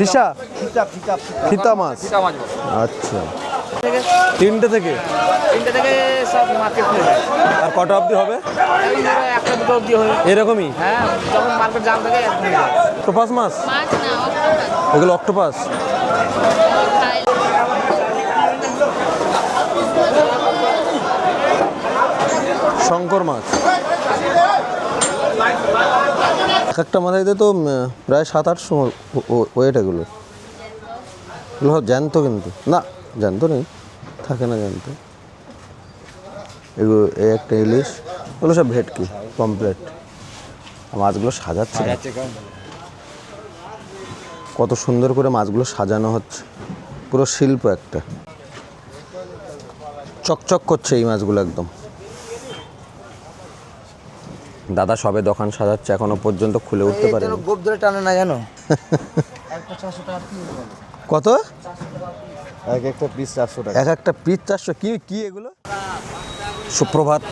Visa? ফিতা ফিতা ফিতা। ফিতা মাছ? ফিতা মাছ বলে। আচ্ছা। তিনটে থেকে? তিনটে থেকে সব মার্কেট যায়। আর কটা অবধি হবে? ধরো একটা দুটো অবধি হয় এরকমই? হ্যাঁ যখন মার্কেট জাম থাকে। অক্টোপাস মাছ? মাছ না অক্টোপাস। এগুলো অক্টোপাস? শঙ্কর মাছ। এক একটা মাথাইতে তো প্রায় সাত আটশো ওয়েট এগুলো। এগুলো জ্যান্ত কিন্তু। না, জ্যান্ত নেই। থাকে না জ্যান্ত। এগুলো, এই একটা ইলিশ, এগুলো সব ভেটকি কমপ্লিট মাছগুলো সাজাচ্ছে। কত সুন্দর করে মাছগুলো সাজানো হচ্ছে। পুরো শিল্প একটা। চকচক করছে এই মাছগুলো একদম। দাদা সবে দোকান সাজাচ্ছে এখনও পর্যন্ত খুলে উঠতে পারে গোপ ধরে টানে না জানো? কত? এক একটা পিস চারশো টাকা। এক একটা পিস চারশো কি কি এগুলো? সুপ্রভাত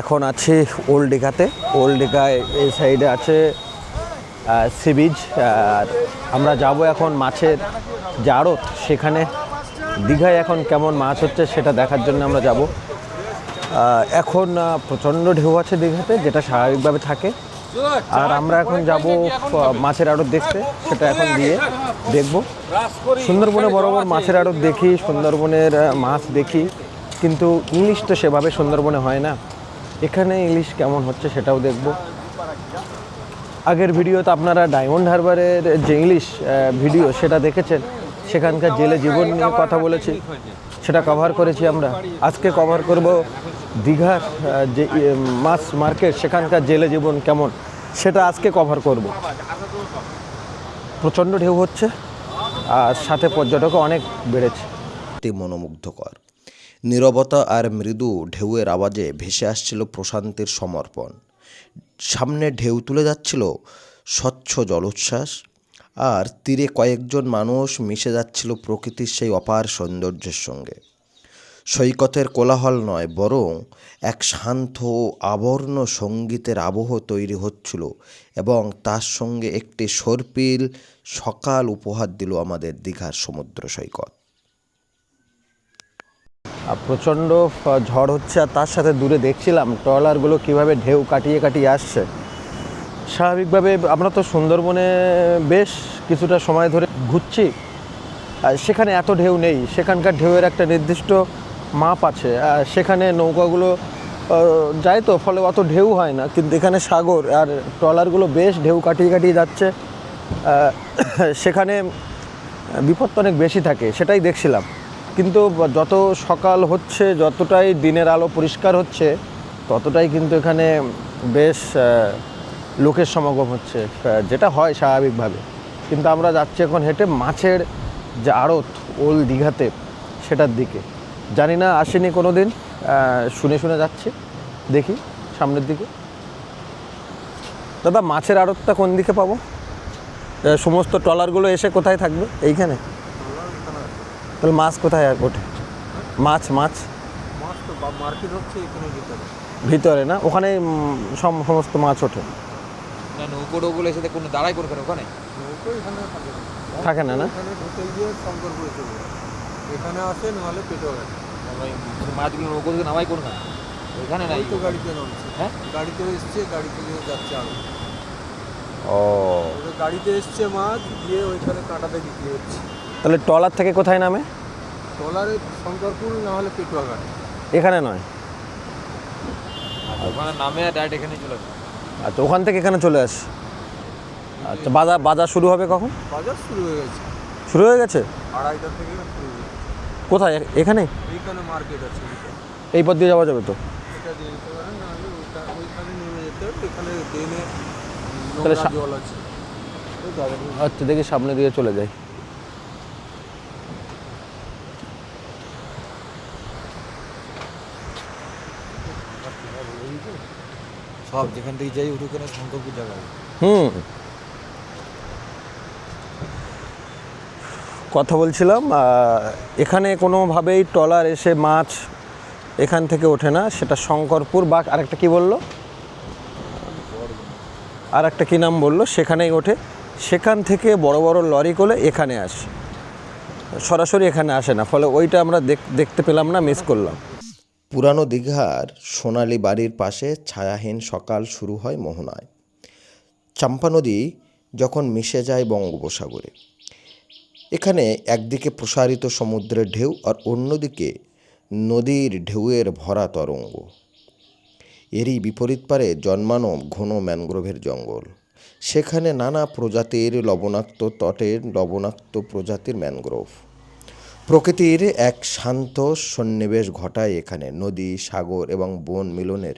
এখন আছে ওল্ড দীঘাতে ওল্ড দীঘায় এই সাইডে আছে সি বিচ আর আমরা যাব এখন মাছের যে আড়ত সেখানে দীঘায় এখন কেমন মাছ হচ্ছে সেটা দেখার জন্য আমরা যাব। এখন প্রচণ্ড ঢেউ আছে দীঘাতে, যেটা স্বাভাবিকভাবে থাকে। আর আমরা এখন যাব মাছের আড়ত দেখতে, সেটা এখন দিয়ে দেখব। সুন্দরবনে বড় মাছের আড়ত দেখি, সুন্দরবনের মাছ দেখি, কিন্তু ইলিশ তো সেভাবে সুন্দরবনে হয় না। এখানে ইলিশ কেমন হচ্ছে সেটাও দেখব। আগের ভিডিওতে আপনারা ডায়মন্ড হারবারের যে ইংলিশ ভিডিও সেটা দেখেছেন? সেখানকার জেলে জীবন নিয়ে কথা বলেছি। সেটা কভার করেছি আমরা। আজকে কভার করব দীঘার যে মাছ মার্কেট, সেখানকার জেলে জীবন কেমন, সেটা আজকে কভার করব। প্রচণ্ড ঢেউ হচ্ছে, আর সাথে পর্যটকও অনেক বেড়েছে। অতি মনোমুগ্ধকর। নীরবতা আর মৃদু ঢেউয়ের আওয়াজে ভেসে আসছিল প্রশান্তির সমর্পণ। সামনে ঢেউ তুলে যাচ্ছিল স্বচ্ছ জলোচ্ছ্বাস, আর তীরে কয়েকজন মানুষ মিশে যাচ্ছিল প্রকৃতির সেই অপার সৌন্দর্যের সঙ্গে। সৈকতের কোলাহল নয়, বরং এক শান্ত আবর্ণ সঙ্গীতের আবহ তৈরি হচ্ছিল এবং তার সঙ্গে একটি সর্পিল সকাল উপহার দিল আমাদের দীঘার সমুদ্র সৈকত। প্রচণ্ড ঝড় হচ্ছে আর তার সাথে দূরে দেখছিলাম ট্রলারগুলো কীভাবে ঢেউ কাটিয়ে কাটিয়ে আসছে। স্বাভাবিকভাবে আমরা তো সুন্দরবনে বেশ কিছুটা সময় ধরে ঘুরছি। আর সেখানে এত ঢেউ নেই, সেখানকার ঢেউয়ের একটা নির্দিষ্ট মাপ আছে সেখানে নৌকাগুলো যায় তো, ফলে অত ঢেউ হয় না, কিন্তু এখানে সাগর আর ট্রলারগুলো বেশ ঢেউ কাটিয়ে কাটিয়ে যাচ্ছে। সেখানে বিপদ তো অনেক বেশি থাকে, সেটাই দেখছিলাম। কিন্তু যত সকাল হচ্ছে, যতটাই দিনের আলো পরিষ্কার হচ্ছে, ততটাই কিন্তু এখানে বেশ লোকের সমাগম হচ্ছে যেটা হয় স্বাভাবিকভাবে। কিন্তু আমরা যাচ্ছি এখন হেঁটে মাছের যে আড়ত ওল দীঘাতে, সেটার দিকে। জানি না আসেনি কোনো দিন শুনে শুনে যাচ্ছি। দেখি সামনের দিকে। দাদা মাছের আড়তটা কোন দিকে পাবো? সমস্ত ট্রলারগুলো এসে কোথায় থাকবে? এইখানে? তাহলে মাছ কোথায় আর ওঠে? মাছ মাছ? মাছ তো মার্কেট হচ্ছে এখানে ভিতরে। ভিতরে না? ওখানে সমস্ত মাছ ওঠে। না নৌকো ডৌকোগুলো এসে কোনো ওখানে। থাকে না না? এখানে এখানে আসে নাহলে পেটে গেছে মাছগুলো নৌকো থেকে নামাই কোনখানে ওইখানে নাই। তো গাড়িতে নামছে। হ্যাঁ? গাড়িতে এসছে গাড়ি থেকে যাচ্ছে আরও। ও। গাড়িতে এসছে মাছ গিয়ে ওইখানে কাঁটাতে বিক্রি হচ্ছে। তাহলে ট্রলার থেকে কোথায় নামে? ট্রলারে শঙ্করপুর না হলে পেটুয়া ঘাট এখানে নয়? ওখানে নামে আর ডাইরেক্ট এখানে চলে আসে আচ্ছা ওখান থেকে এখানে চলে আস। আচ্ছা বাজার বাজার শুরু হবে কখন? বাজার শুরু হয়ে গেছে। শুরু হয়ে গেছে? আড়াইটা থেকে শুরু। কোথায়? এখানে? মার্কেট আছে এই পথ দিয়ে যাওয়া যাবে তো? তাহলে আচ্ছা দেখি সামনে দিয়ে চলে যাই। সব যেখান থেকে যাই ওখানে শঙ্করপুর জায়গায় হুম। কথা বলছিলাম এখানে কোনোভাবেই ট্রলার এসে মাছ এখান থেকে ওঠে না, সেটা শঙ্করপুর বা আরেকটা কি বলল? আর একটা কী নাম বলল? সেখানেই ওঠে। সেখান থেকে বড় বড় লরি করে এখানে আসে। সরাসরি এখানে আসে না, ফলে ওইটা আমরা দেখ- দেখতে পেলাম না মিস করলাম। পুরানো দীঘার সোনালী বাড়ির পাশে ছায়াহীন সকাল শুরু হয় মোহনায়। চাম্পা নদী যখন মিশে যায় বঙ্গোপসাগরে। এখানে একদিকে প্রসারিত সমুদ্রের ঢেউ আর অন্যদিকে নদীর ঢেউয়ের ভরা তরঙ্গ। এরই বিপরীত পারে জন্মানো ঘন ম্যানগ্রোভের জঙ্গল। সেখানে নানা প্রজাতির লবণাক্ত তটের লবণাক্ত প্রজাতির ম্যানগ্রোভ। প্রকৃতির এক শান্ত সন্নিবেশ ঘটায় এখানে নদী, সাগর এবং বন মিলনের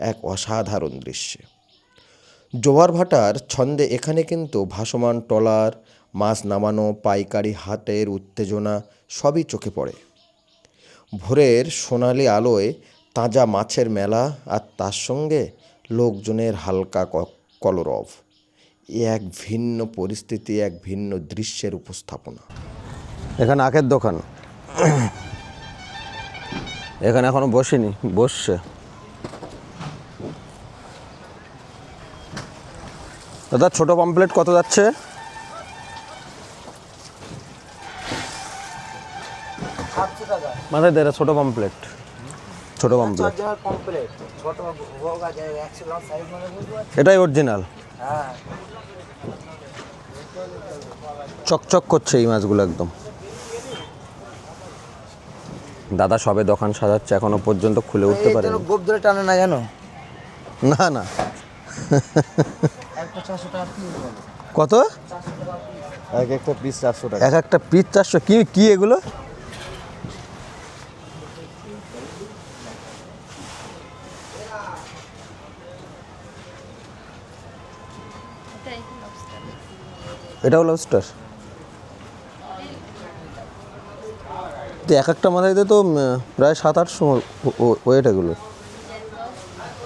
এক অসাধারণ দৃশ্যে। জোয়ার ভাটার ছন্দে এখানে কিন্তু ভাসমান ট্রলার মাছ নামানো, পাইকারি হাটের উত্তেজনা সবই চোখে পড়ে। ভোরের সোনালি আলোয় তাজা মাছের মেলা আর তার সঙ্গে লোকজনের হালকা কলরব। এক ভিন্ন পরিস্থিতি, এক ভিন্ন দৃশ্যের উপস্থাপনা। এখানে আখের দোকান। এখানে এখনও বসিনি, বসছে। দাদা, ছোট পমপ্লেট কত যাচ্ছে? মাথায় দেয় ছোট পমপ্লেট ছোট পমপ্লেট এটাই অরিজিনাল চকচক করছে এই মাছগুলো একদম। দাদা সবে দোকান সাজাচ্ছে এখনও পর্যন্ত খুলে উঠতে পারে গোপ ধরে টানে না জানো? না না। কত? এক একটা পিস চারশো টাকা। এক একটা পিস চারশো। কি কি এগুলো? এটাও লবস্টার তো এক একটা মাথায় তো প্রায় সাত আটশো ওয়েট এগুলো।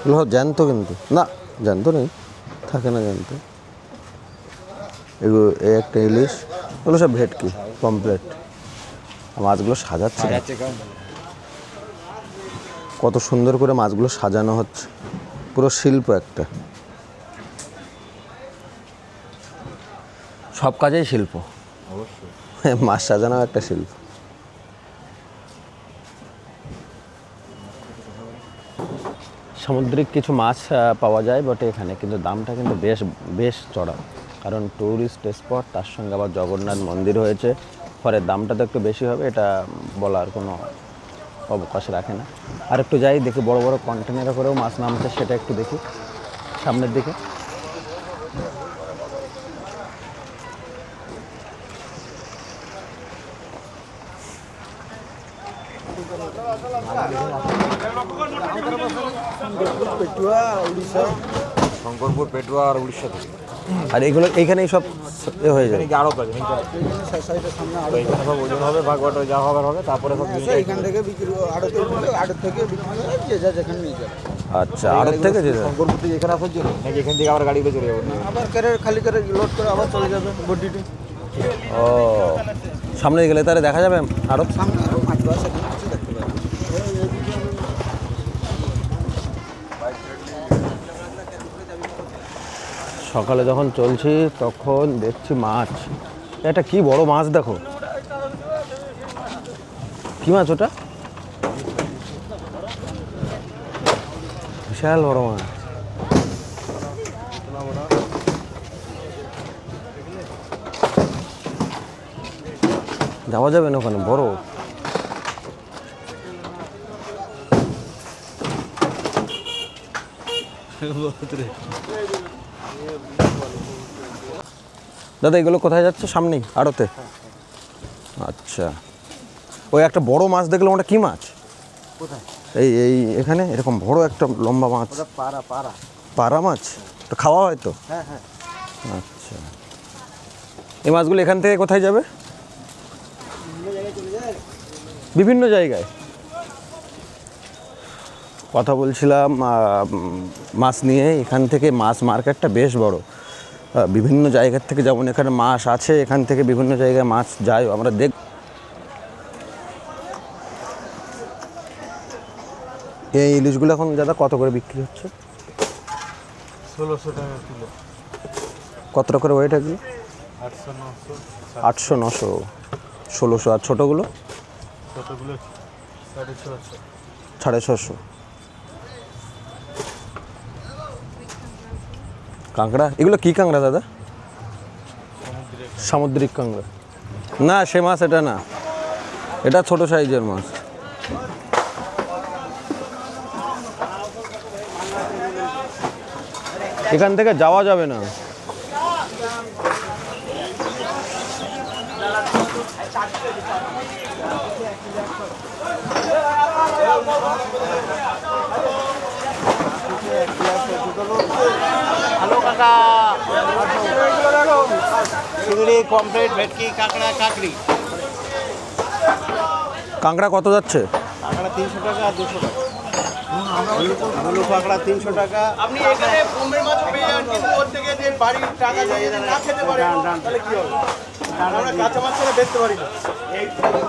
এগুলো জ্যান্ত কিন্তু। না জ্যান্ত নেই। থাকে না জ্যান্ত। এগুলো এই একটা ইলিশ এগুলো সব ভেটকি কমপ্লিট মাছগুলো সাজাচ্ছে। কত সুন্দর করে মাছগুলো সাজানো হচ্ছে। পুরো শিল্প একটা। সব কাজেই শিল্প। মাছ সাজানো একটা শিল্প। সামুদ্রিক কিছু মাছ পাওয়া যায় বটে এখানে কিন্তু দামটা কিন্তু বেশ বেশ চড়া কারণ ট্যুরিস্ট স্পট তার সঙ্গে আবার জগন্নাথ মন্দির হয়েছে। ফলে দামটা তো একটু বেশি হবে এটা বলার কোনো অবকাশ রাখে না। আর একটু যাই দেখি বড় বড় কন্টেনারে করেও মাছ নামছে সেটা একটু দেখি। সামনের দিকে। শঙ্করপুর পেটুয়া আর উড়িষ্যা থেকে। আর এগুলো এইখানেই সব এ হয়ে আছে তো এখানে সব ওজন হবে ভাগ বাটো যা হবার হবে তারপরে সব এখান থেকে বিক্রি আড়তে আড়ত থেকে বিক্রি করে যে যা যেখানে নিয়ে যাবে। আচ্ছা আড়ত থেকে যেতে শঙ্করপুর থেকে এখানে আসার জন্য? নাকি এখান থেকে আবার গাড়িতে চলে যাব? আবার করে খালি করে লোড করে আবার চলে যাবে বডিটি ও সামনে গেলে তাহলে দেখা যাবে আড়ত সামনে আরও মাছ বাস এখানে কিছু দেখতে পাবে সকালে যখন চলছি, তখন দেখছি মাছ। এটা কি বড় মাছ দেখো। কি মাছ ওটা? বিশাল বড় মাছ। যাওয়া যাবে না ওখানে? বড়। দাদা এগুলো কোথায় যাচ্ছে? সামনেই আড়তে। আচ্ছা। ওই একটা বড় মাছ দেখলাম ওটা কি মাছ? এই এই এখানে? এরকম বড় একটা লম্বা মাছ। পাড়া পাড়া। পাড়া মাছ? তো খাওয়া হয় তো? হ্যাঁ হ্যাঁ। আচ্ছা। এই মাছগুলো এখান থেকে কোথায় যাবে? বিভিন্ন জায়গায়। কথা বলছিলাম মাছ নিয়ে। এখান থেকে মাছ মার্কেটটা বেশ বড়। বিভিন্ন জায়গার থেকে যেমন এখানে মাছ আছে এখান থেকে বিভিন্ন জায়গায় মাছ যায় আমরা দেখ এই ইলিশগুলো এখন দাদা কত করে বিক্রি হচ্ছে? ষোলোশো টাকা কিলো। কতটা করে ওয়েট এগুলো? আটশো নশো। আটশো নশো ষোলোশো। আর ছোটোগুলো? কতগুলো সাড়ে ছশো। সাড়ে ছশো। কাঁকড়া? এগুলো কি কাঁকড়া দাদা? সামুদ্রিক কাঁকড়া। না সে মাছ এটা না। এটা ছোট সাইজের মাছ। এখান থেকে যাওয়া যাবে না। হ্যালো কাকা। চিংড়ি কমপ্লিট ভেটকি কাঁকড়া কাকড়ি। কাঁকড়া কত যাচ্ছে? কাঁকড়া তিনশো টাকা আর দুশো টাকা। কাঁকড়া তিনশো টাকা। আপনি এখানে বোম্বে মাছও পেয়ে যাবেন কিন্তু ওর থেকে যে বাড়ির টাকা যদি না খেতে পারে তাহলে কি হবে? আমরা কাঁচা মাছ ছাড়া বেচতে পারি না। এই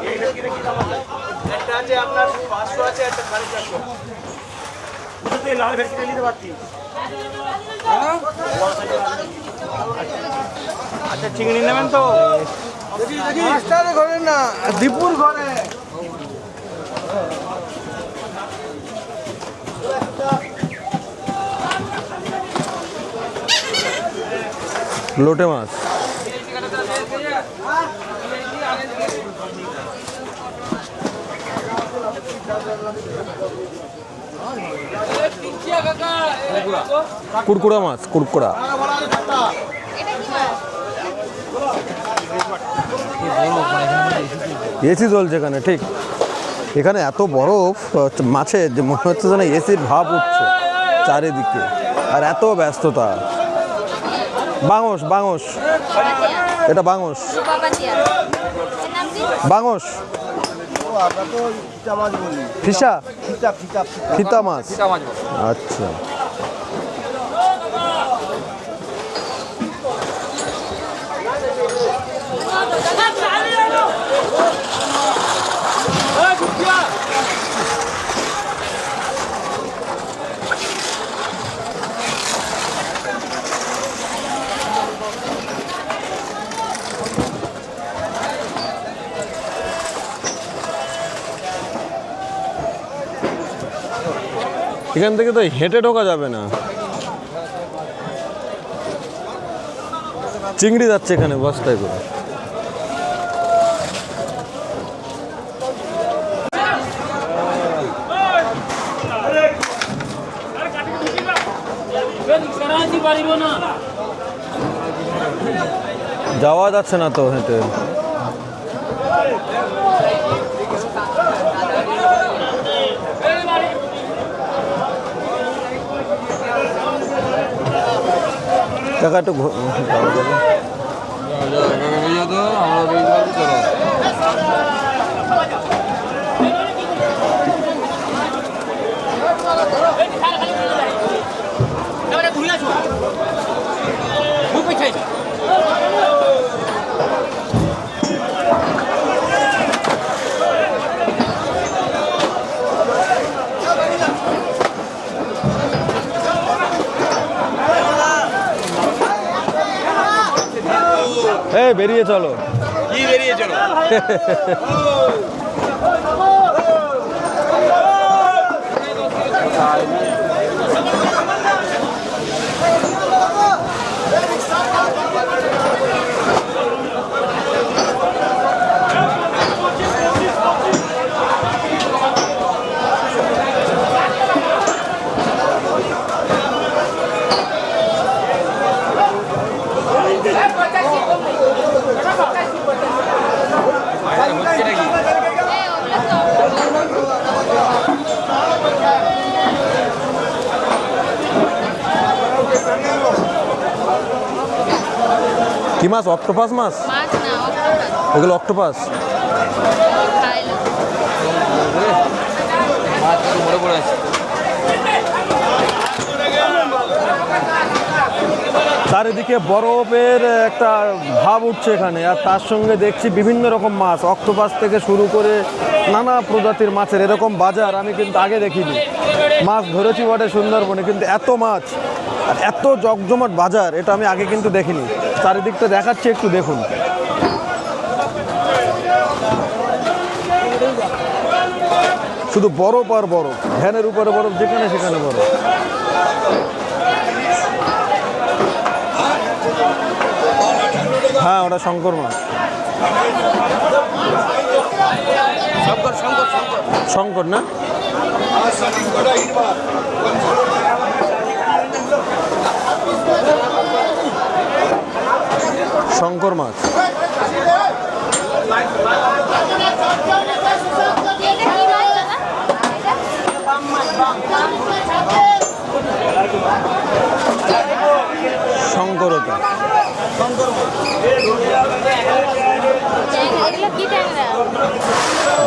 এই ভেটকিটা কি দাম আছে? একটা আছে আপনার পাঁচশো আছে একটা সাড়ে চারশো। লাল নিতে পারছি আচ্ছা চিংড়ি নেবেন তো? ঘরে না দীপুর ঘরে। লোটে মাছ। কুরকুড়া মাছ কুরকুড়া এসি চলছে এখানে ঠিক। এখানে এত বরফ, মাছে, যে মনে হচ্ছে যেন এসির ভাব উঠছে চারিদিকে, আর এত ব্যস্ততা। বাঙস বাঙস এটা বাঙস রূপাবাতিয়া এর ফিতা মাছ ফিতা। ফিতা ফিতা ফিতা মাছ আচ্ছা। এখান থেকে তো হেঁটে ঢোকা যাবে না। চিংড়ি যাচ্ছে এখানে বস্তায় করে। যাওয়া যাচ্ছে না তো হেঁটে। কাকা একটু ঘো- যাওয়া যাবে বুঝে তো আমরা বেশ চলো এই বেরিয়ে চলো। কি বেরিয়ে চলো? কি মাছ? অক্টোপাস মাছ? মাছ না অক্টোপাস। ওগুলো অক্টোপাস। চারিদিকে বরফের একটা ভাব উঠছে এখানে আর তার সঙ্গে দেখছি বিভিন্ন রকম মাছ। অক্টোপাস থেকে শুরু করে নানা প্রজাতির মাছের এরকম বাজার আমি কিন্তু আগে দেখিনি। মাছ ধরেছি বটে সুন্দরবনে কিন্তু এত মাছ আর এত জকজমাট বাজার এটা আমি আগে কিন্তু দেখিনি। চারিদিকটা দেখাচ্ছি একটু দেখুন। শুধু বরফ আর বরফ ভ্যানের উপরে বরফ যেখানে সেখানে বরফ। হ্যাঁ ওটা শঙ্কর মাছ। শঙ্কর না? শঙ্কর মাছ। শঙ্করতা।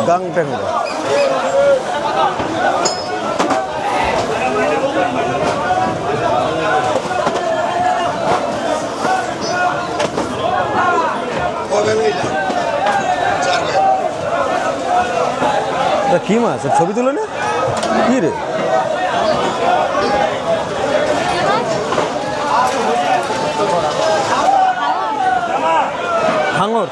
গাং ট্যাংরা। তা কি মাছ? ছবি তুলে না। কি রে? হাঙর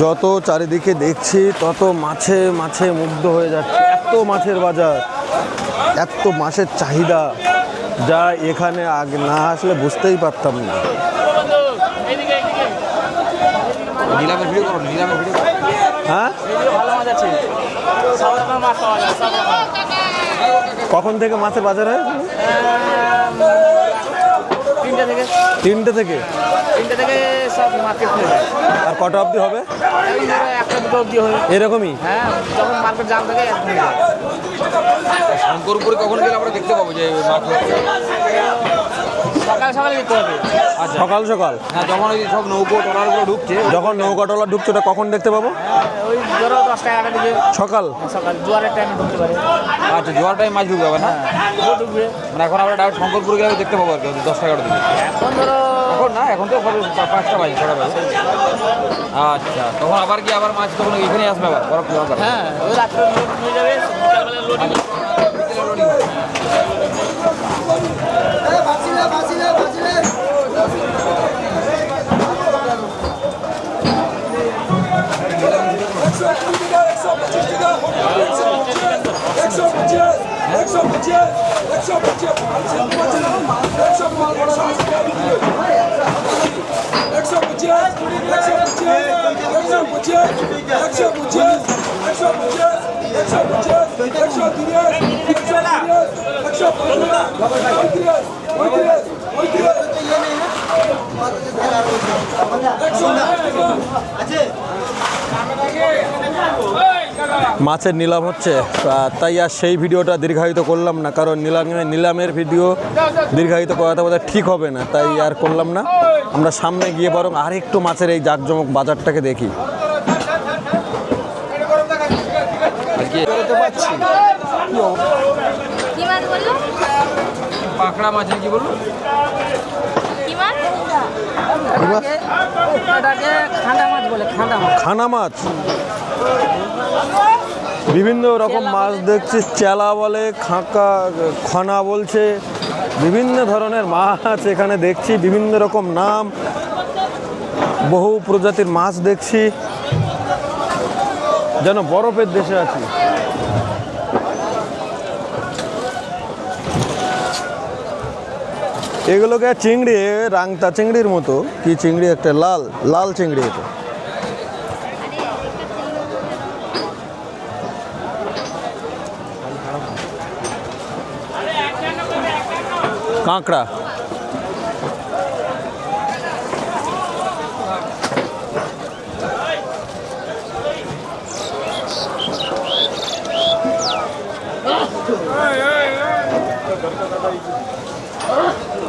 যত চারিদিকে দেখছি, তত মাছে মাছে মুগ্ধ হয়ে যাচ্ছে। এত মাছের বাজার এত মাছের চাহিদা যা এখানে আগে না আসলে বুঝতেই পারতাম না। হ্যাঁ? কখন থেকে মাছের বাজার হয়? তিনটে থেকে। তিনটে থেকে? তিনটে থেকে সব মার্কেট থেকে আর কটা অবধি হবে? একটা দুটো অবধি হবে এরকমই? হ্যাঁ যখন মার্কেট জাম থাকে শঙ্করপুরে কখন গেলে আমরা দেখতে পাবো যে হচ্ছে? সকাল সকালে যেতে হবে। সকাল সকাল? হ্যাঁ যখন ওই সব নৌকো ট্রলারগুলো ঢুকছে যখন নৌকা টলা ঢুকছে ওটা কখন দেখতে পাবো? হ্যাঁ, ওই ধরো দশটা এগারোটা দিকে। সকাল? সকাল। জোয়ারের টাইমে ঢুকতে পারে। আচ্ছা জোয়ার টাইম মাছ ঢুকবে না? ঢুকবে। মানে এখন আমরা ডাইরেক্ট শঙ্করপুর গেলে দেখতে পাবো আর কি দশ এগারো দিকে। এখন ধরো এখন না এখন তো পাঁচটা বাজে ছটা বাজে। আচ্ছা তখন আবার কি আবার মাছ তখন এখানে আসবে আবার? বরফ হ্যাঁ ওই রাত্রে লোড হয়ে যাবে বিকালবেলা লোডিং আছে মাছের নিলাম হচ্ছে তাই আর সেই ভিডিওটা দীর্ঘায়িত করলাম না কারণ নিলামে নিলামের ভিডিও দীর্ঘায়িত করাতে বোধহয় ঠিক হবে না তাই আর করলাম না। আমরা সামনে গিয়ে বরং আরেকটু মাছের এই জাঁকজমক বাজারটাকে দেখি। কি মাছ বলল? পাকড়া মাছ কি বলল? কি মাছ? এটাকে খান্ডা মাছ বলে খান্ডা মাছ। খানা মাছ? বিভিন্ন রকম মাছ দেখছি, চেলা বলে, খাঁকা, খনা বলছে, বিভিন্ন ধরনের মাছ এখানে দেখছি, বিভিন্ন রকম নাম, বহু প্রজাতির মাছ দেখছি, যেন বরফের দেশে আছি। এগুলোকে চিংড়ি, রাংতা চিংড়ির মতো, কি চিংড়ি একটা, লাল লাল চিংড়ি এটা। কাঁকড়া Hey, hey, hey!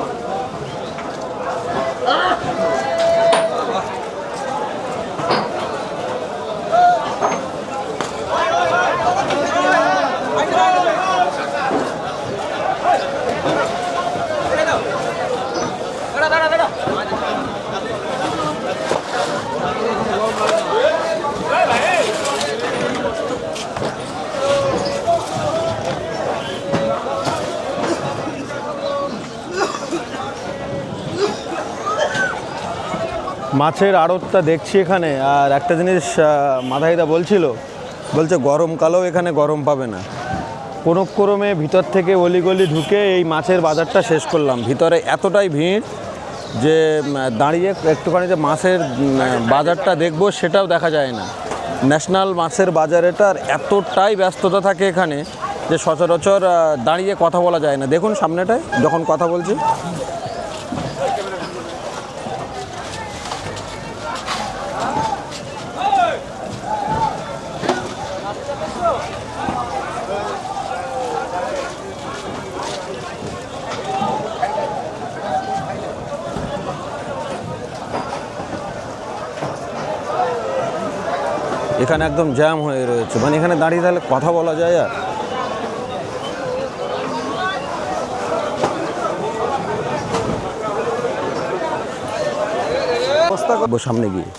মাছের আড়তটা দেখছি এখানে, আর একটা জিনিস মাথায়দা বলছিল, বলছে গরমকালেও এখানে গরম পাবে না। কোনো ক্রমে ভিতর থেকে অলিগলি ঢুকে এই মাছের বাজারটা শেষ করলাম। ভিতরে এতটাই ভিড় যে দাঁড়িয়ে একটুখানি যে মাছের বাজারটা দেখব সেটাও দেখা যায় না। ন্যাশনাল মাছের বাজারেটার এতটাই ব্যস্ততা থাকে এখানে যে সচরাচর দাঁড়িয়ে কথা বলা যায় না। দেখুন সামনেটায়, যখন কথা বলছি। এখানে একদম জ্যাম হয়ে রয়েছে। মানে এখানে দাঁড়িয়ে তাহলে কথা বলা যায় আর। সামনে গিয়ে।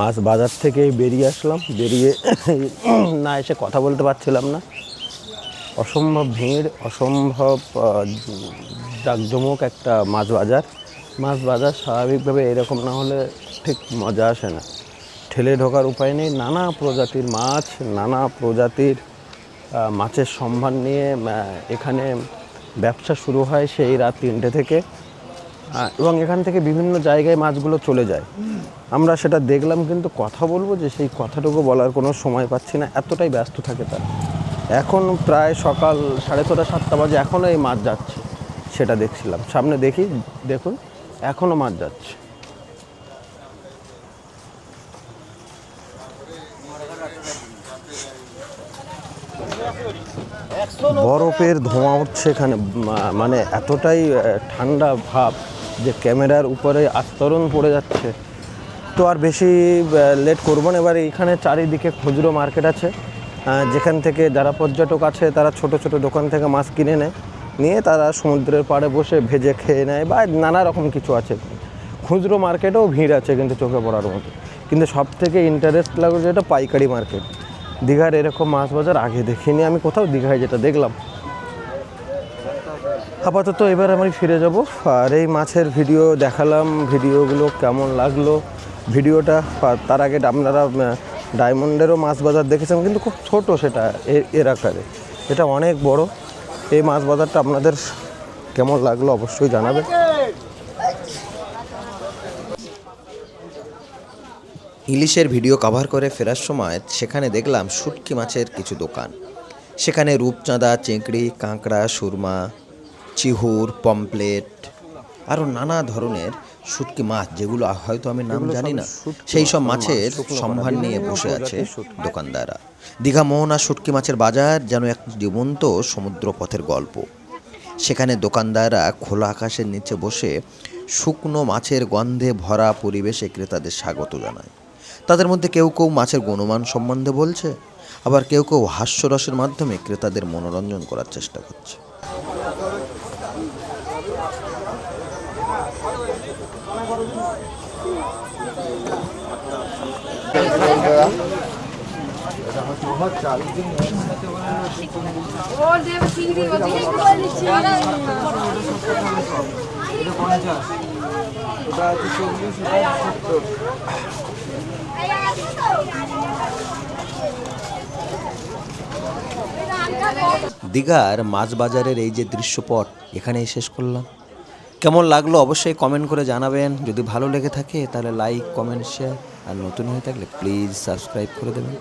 মাছ বাজার থেকে বেরিয়ে আসলাম। বেরিয়ে না এসে কথা বলতে পারছিলাম না। অসম্ভব ভিড়, অসম্ভব জাঁকজমক একটা মাছ বাজার। মাছ বাজার স্বাভাবিকভাবে এরকম না হলে ঠিক মজা আসে না। ঠেলে ঢোকার উপায় নেই। নানা প্রজাতির মাছ, নানা প্রজাতির মাছের সম্ভার নিয়ে এখানে ব্যবসা শুরু হয় সেই রাত তিনটে থেকে। এবং এখান থেকে বিভিন্ন জায়গায় মাছগুলো চলে যায়। আমরা সেটা দেখলাম কিন্তু কথা বলব যে সেই কথাটুকু বলার কোনো সময় পাচ্ছি না, এতটাই ব্যস্ত থাকে তার। এখন প্রায় সকাল সাড়ে ছটা, সাতটা বাজে এখনও এই মাছ যাচ্ছে, সেটা দেখছিলাম। সামনে দেখি, দেখুন এখনও মাছ যাচ্ছে। বরফের ধোঁয়া উঠছে এখানে মানে এতটাই ঠান্ডা ভাব। যে ক্যামেরার উপরে আস্তরণ পড়ে যাচ্ছে। তো আর বেশি লেট করব না। এবার এইখানে চারিদিকে খুচরো মার্কেট আছে। যেখান থেকে যারা পর্যটক আছে, তারা ছোট ছোট দোকান থেকে মাছ কিনে নেয়। নিয়ে তারা সমুদ্রের পাড়ে বসে ভেজে খেয়ে নেয় বা নানা রকম কিছু আছে। খুচরো মার্কেটেও ভিড় আছে কিন্তু চোখে পড়ার মতো। কিন্তু সব থেকে ইন্টারেস্ট লাগল যেটা পাইকারি মার্কেট দীঘার এরকম মাছ বাজার আগে দেখিনি। আমি কোথাও দীঘায় যেটা দেখলাম। আপাতত এবার আমি ফিরে যাব। আর এই মাছের ভিডিও দেখালাম, ভিডিওগুলো কেমন লাগল? ভিডিওটা তার আগে আপনারা ডায়মন্ডেরও মাছ বাজার দেখেছেন, কিন্তু খুব ছোট সেটা এর আকারে। এটা অনেক বড়। এই মাছ বাজারটা আপনাদের কেমন লাগল অবশ্যই জানাবেন। ইলিশের ভিডিও কভার করে ফেরার সময় সেখানে দেখলাম শুটকি মাছের কিছু দোকান। সেখানে রূপচাঁদা, চিংড়ি, কাঁকড়া, সুরমা চিহুর পমপ্লেট আরও নানা ধরনের শুটকি মাছ যেগুলো হয়তো আমি নাম জানি না। সেই সব মাছের সম্ভার নিয়ে বসে আছে দোকানদাররা। দীঘা মোহনা শুটকি মাছের বাজার যেন এক জীবন্ত সমুদ্রপথের গল্প। সেখানে দোকানদাররা খোলা আকাশের নিচে বসে শুকনো মাছের গন্ধে ভরা পরিবেশে ক্রেতাদের স্বাগত জানায়। তাদের মধ্যে কেউ কেউ মাছের গুণমান সম্বন্ধে বলছে আবার কেউ কেউ হাস্যরসের মাধ্যমে ক্রেতাদের মনোরঞ্জন করার চেষ্টা করছে। দীঘার মাছ বাজারের এই যে দৃশ্যপট, এখানেই শেষ করলাম। কেমন লাগল অবশ্যই কমেন্ট করে জানাবেন। যদি ভালো লেগে থাকে, তাহলে লাইক কমেন্ট শেয়ার আর নতুন হয়ে থাকলে প্লিজ সাবস্ক্রাইব করে দেবেন।